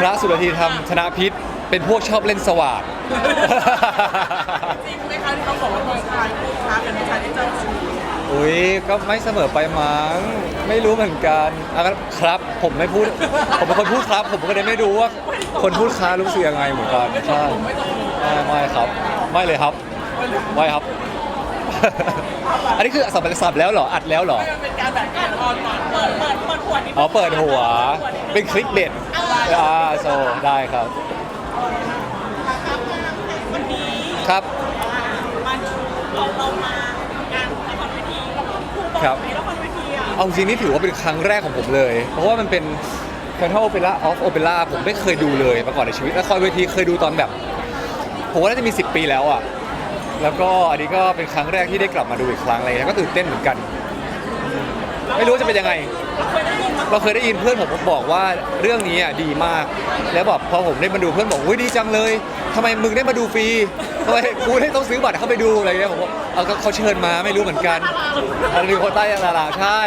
พระสุรธีธรรมชนะพิษ เป็นพวกชอบเล่นสว่างจริงไหมคะที่เขาบอกว่าผู้ชายผู้ค้าเป็นผู้ชายที่เจ้าชู้อุ้ยก็ไม่เสมอไปมั้งไม่รู้เหมือนกันอะครับผมไม่พูด ผมเป็นคนพูดครับ ผมก็เลยไม่รู้ว่า คนพูดค้ารู้สึกยังไงเหมือนกันใช่ไม่ไม่ครับ ไม่เลยครับไม่ครับ อันนี้คือสับสับแล้วเหรออัดแล้วเหรอ มันเป็นการแบบการออนก่อน อ๋อเปิดหัว เป็นคลิปเด็ดอ่าโซได้ครับ วันนี้ครับ มันเราเรามางานละครเวทีเราก็คู่บอลครับในละครเวทีอะเอาจริงนี่ถือว่าเป็นครั้งแรกของผมเลย เพราะว่ามันเป็น Phantom Opera of Opera ผมไม่เคยดูเลยมาก่อนในชีวิตละครเวทีเคยดูตอนแบบ ผมว่าน่าจะมี 10 ปีแล้วอะ แล้วก็อันนี้ก็เป็นครั้งแรกที่ได้กลับมาดูอีกครั้งอะไรเงี้ยก็ตื่นเต้นเหมือนกัน ไม่รู้จะเป็นยังไงเรา เราเคยได้ยินเพื่อนผมบอกว่าเรื่องนี้อะดีมาก แล้วแบบพอผมได้มาดูเพื่อนบอกอุ้ยดีจังเลยทำไมมึงได้มาดูฟรีทำไมกูได้ต้องซื้อบัตรเข้าไปดูอะไรเงี้ยผมว่าเอาก็เขาเชิญมาไม่รู้เหมือนกันเราดูโควต้ดาราใช่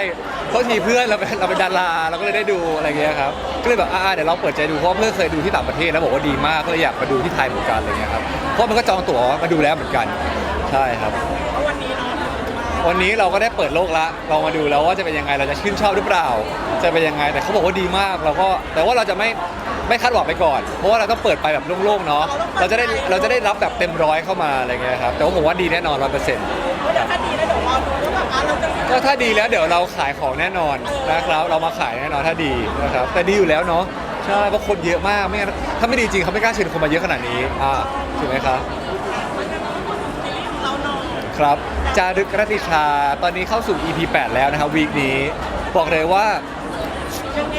เขาทีเพื่อนเราเป็นเราเป็นดาราเราก็เลยได้ดูอะไรเงี้ยครับก็เลยแบบอ่าเดี๋ยวเราเปิดใจดูเพราะเพื่อนเคยดูที่ต่างประเทศแล้วบอกว่าดีมากก็เลยอยากมาดูที่ไทยเหมือนกันอะไรเงี้ยครับเพราะมันก็จองตั๋วมาดูแล้วเหมือนกัน ใช่ครับวันนี้เนาะ วันนี้เราก็ได้เปิดโลกละเรามาดูแล้วว่าจะเป็นยังไงเราจะชื่นชอบหรือเปล่า จะเป็นยังไงแต่เขาบอกว่าดีมากเราก็แต่ว่าเราจะไม่ไม่คาดหวังไปก่อน เพราะว่าเราต้องเปิดไปแบบโล่งๆเนาะเราจะได้เราจะได้รับแบบเต็มร้อยเข้ามาอะไรเงี้ยครับแต่ว่าผมว่าดีแน่นอนร้อยเปอร์เซ็นต์เดี๋ยวถ้าดีแล้วเดี๋ยวรอดูว่าแบบอะเราจะก็ถ้าดีแล้วเดี๋ยวเราขายของแน่นอนนะครับเรามาขายแน่นอนถ้าดีนะครับแต่ดีอยู่แล้วเนาะใช่เพราะคนเยอะมากไม่งั้นถ้าไม่ดีจริงเขาไม่กล้าเชิญคนมาเยอะขนาดนี้อ่าถูกไหมครับเราเนาะ ครับ จารึกรัตติชา ตอนนี้เข้าสู่ EP 8 แล้วนะครับวีคนี้ บอกเลยว่ายังไง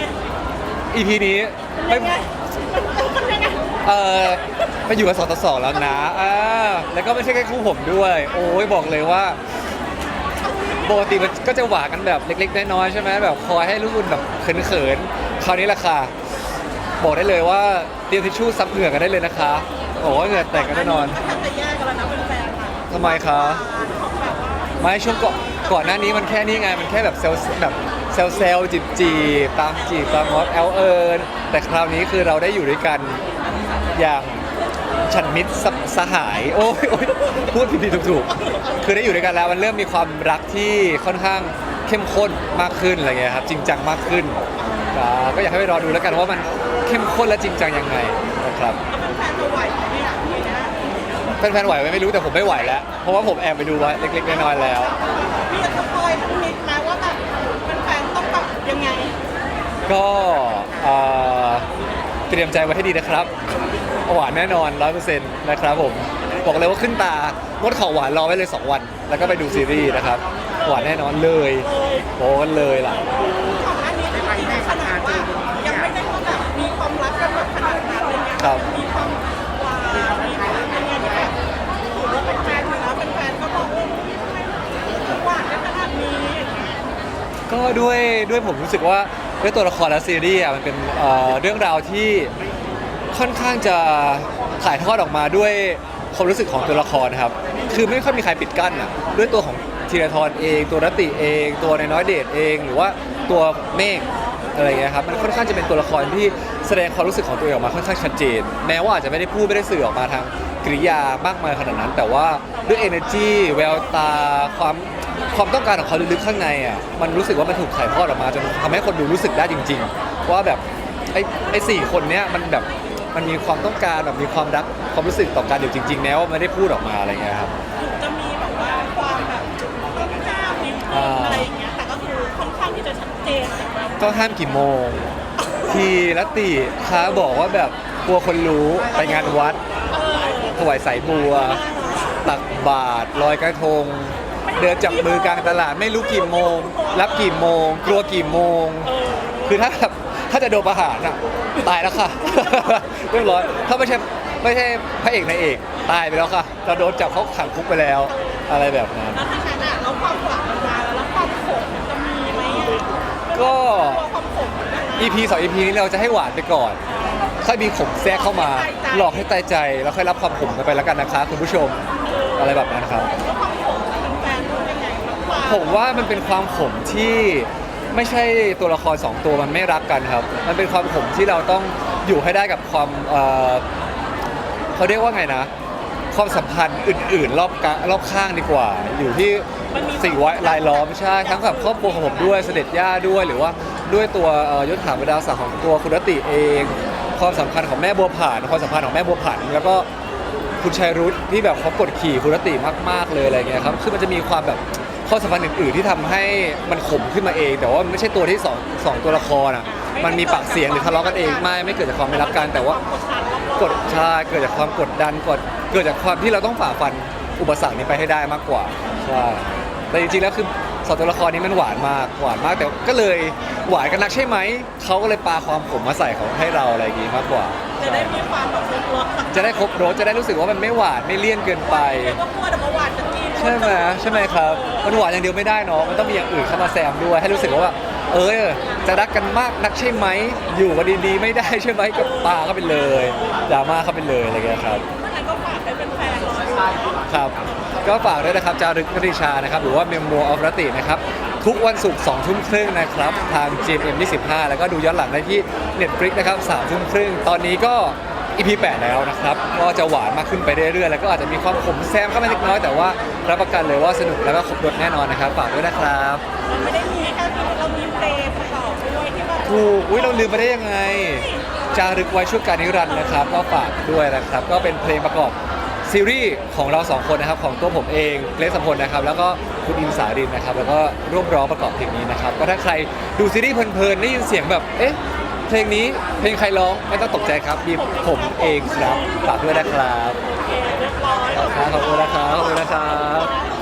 EP นี้ไม่ยังไงมันยังไงเออไปอยู่กับสตสแล้วนะอ่าแล้วก็ไม่ใช่แค่คู่ผมด้วย โอ้ยบอกเลยว่าปกติมันก็จะหวานกันแบบเล็กๆ น้อยๆใช่ไหมแบบคอยให้ลูกอุ่นแบบเขินๆ คราวนี้แหละค่ะบอกได้เลยว่าเตรียมทิชชู่ซับเหงื่อกันได้เลยนะคะ โอ้ยเหงื่อแตกกันแน่นอนถ้าจะแยกกันแล้วนะเป็นแฟนค่ะ ทำไมคะไม่ช่วงก่อนก่อนหน้านี้มันแค่นี้ไงมันแค่แบบเซลแบบเซลเซลจีบจีบตามจีบตามงอสแอลเอิญแต่คราวนี้คือเราได้อยู่ด้วยกันอย่างฉันมิตรสสหาย โอ้ยโอ้ยพูดผิดๆถูกๆคือได้อยู่ด้วยกันแล้วมันเริ่มมีความรักที่ค่อนข้างเข้มข้นมากขึ้นอะไรเงี้ยครับจริงจังมากขึ้นอ่าก็อยากให้ไปรอดูแล้วกันว่ามันเข้มข้นและจริงจังยังไงนะครับ แฟนจะไหวไหมเนี่ยทีเนี้ยแฟนๆไหวไหมไม่รู้แต่ผมไม่ไหวแล้ว เพราะว่าผมแอบไปดูไว้เล็กๆน้อยๆแล้วพี่จะสปอยทั้งนิดไหมว่าแบบเป็นแฟนต้องแบบยังไง ก็เอ่อเตรียมใจไว้ให้ดีนะครับหวานแน่นอนร้อยเปอร์เซ็นต์นะครับผม บอกเลยว่าขึ้นตางดของหวานรอไว้เลย 2 วัน แล้วก็ไปดูซีรีส์นะครับ หวานแน่นอนเลยโอ้กันเลยล่ะ ด้วยด้วยผมรู้สึกว่าด้วยตัวละครและซีรีส์อะมันเป็นเอ่อเรื่องราวที่ค่อนข้างจะถ่ายทอดออกมาด้วยความรู้สึกของตัวละครนะครับ คือไม่ค่อยมีใครปิดกั้นอะด้วยตัวของธีรทรเอง ตัวรตติเอง ตัวนายน้อยเดชเอง หรือว่าตัวเมฆอะไรอย่างเงี้ยครับมันค่อนข้างจะเป็นตัวละครที่แสดงความรู้สึกของตัวเองออกมาค่อนข้างชัดเจน แม้ว่าอาจจะไม่ได้พูดไม่ได้สื่อออกมาทางกริยามากมายขนาดนั้น แต่ว่าด้วย energy แววตาความ ความต้องการของเขาลึกๆข้างในอะมันรู้สึกว่ามันถูกถ่ายทอดออกมาจนทำให้คนดูรู้สึกได้จริง ๆ ว่าแบบไอ้ไอ้สี่คนเนี้ยมันแบบมันมีความต้องการแบบมีความรักความรู้สึกต่อกันอยู่จริง ๆ แม้ว่าไม่ได้พูดออกมาอะไรเงี้ยครับจะมีแบบว่าความแบบต้องห้ามนิดนึงอะไรอย่างเงี้ย แต่ก็คือค่อนข้างที่จะชัดเจนนะคะก็ห้ามกี่โมง ทีละติค้าบอกว่าแบบกลัวคนรู้ไปงานวัดเออถวายสายบัว ตักบาตรลอยกระทง เดินจับมือกลางตลาดไม่รู้กี่โมง รับกี่โมง กลัวกี่โมงเออคือถ้าแบบถ้าจะโดนประหารอะตายแล้วค่ะ เรียบร้อยถ้าไม่ใช่ไม่ใช่พระเอกนายเอกตายไปแล้วค่ะเราโดนจับเขาขังคุกไปแล้ว อะไรแบบนั้น แล้วทางนั้นอะแล้วความหวังมันมาแล้วแล้วความขมจะมีไหมอะก็ตัวความขมมันนะ EP 2 EP นี้เราจะให้หวานไปก่อน ค่อยมีขมแทรกเข้ามา หลอกให้ตายใจ แล้วค่อยรับความขมกันไปแล้วกันนะคะ คุณผู้ชม อะไรแบบนั้นครับ แล้วความ ผมว่ามันเป็นความขมที่ไม่ใช่ตัวละครสองตัวมันไม่รักกันครับ มันเป็นความขมที่เราต้องอยู่ให้ได้กับความเอ่อเขาเรียกว่าไงนะ ความสัมพันธ์อื่น ๆ รอบกะรอบข้างดีกว่า อยู่ที่สิ่งไว้รายล้อมใช่ทั้งกับครอบครัวของผมด้วยเสด็จย่าด้วยหรือว่าด้วยตัวเอ่อยศถาบรรดาศักดิ์ของตัวคุณรติเอง ความสัมพันธ์ของแม่บัวผ่านความสัมพันธ์ของแม่บัวผ่านแล้วก็คุณชัยรุธที่แบบเขากดขี่คุณรติมาก ๆเลยอะไรเงี้ยครับคือมันจะมีความแบบ ข้อสัมพันธ์อื่นๆที่ทำให้มันขมขึ้นมาเอง แต่ว่ามันไม่ใช่ตัวที่สองสองตัวละครอะมันมีปากเสียงหรือทะเลาะกันเองไม่ไม่เกิดจากความไม่รักกันแต่ว่ากดดันรอบๆกดใช่เกิดจากความกดดันกดเกิดจากความที่เราต้องฝ่าฟันอุปสรรคนี้ไปให้ได้มากกว่าใช่แต่จริงๆแล้วคือสองตัวละครนี้มันหวานมากหวานมากแต่ก็เลยหวานกันนักใช่ไหมเขาก็เลยปาความขมมาใส่ของให้เราอะไรอย่างงี้มากกว่าจะได้มีความแบบครบรสจะได้ครบรสจะได้รู้สึกว่ามันไม่หวานไม่เลี่ยนเกินไปเดี๋ยวก็กลัวแต่ ช่ไหมใช่ไหมครับมันหวานอย่างเดียวไม่ได้เนาะมันต้องมีอย่างอื่นเข้ามาแซมด้วย ให้รู้สึกว่าเออจะรักกันมากนักใช่ไหมอยู่กันดีๆ ไม่ได้ใช่ไหมกับปาเข้าไปเลยดราม่าเข้าไปเลยอะไรเงี้ยครับงั้นก็ฝากให้เป็นแฟนรอดูครับ ก็ฝากด้วยนะครับจารึกนริชานะครับ หรือว่า Memo of Rati นะครับ ทุกวันศุกร์2ทุ่มครึ่งนะครับ ทาง GMM 25 แล้วก็ดูย้อนหลังได้ที่ Netflix นะครับ3ทุ่มครึ่งตอนนี้ก็ EP 8แล้วนะครับก็จะหวานมากขึ้นไปเรื่อยๆแล้วก็อาจจะมีความขมแซมเข้ามาเล็กน้อยแต่ว่ารับประกันเลยว่าสนุกแล้วก็ครบรสแน่นอนนะครับฝากด้วยนะครับมันไม่ได้มีแค่นี้เรามีเพลงประกอบด้วยที่แบบถูกอุ้ยเราลืมไปได้ยังไงจารึกไว้ชั่วการนิรันดร์นะครับก็ฝากด้วยนะครับ ก็เป็นเพลงประกอบซีรีส์ของเราสองคนนะครับของตัวผมเองเกรซสมพลนะครับ แล้วก็คุณอินสารินนะครับ แล้วก็ร่วมร้องประกอบเพลงนี้นะครับ ก็ถ้าใครดูซีรีส์เพลินๆได้ยินเสียงแบบเอ๊ะ เพลงนี้เพลงใครร้องไม่ต้องตกใจครับมีผมเองครับฝากด้วยนะครับขอบคุณนะครับขอบคุณนะครับ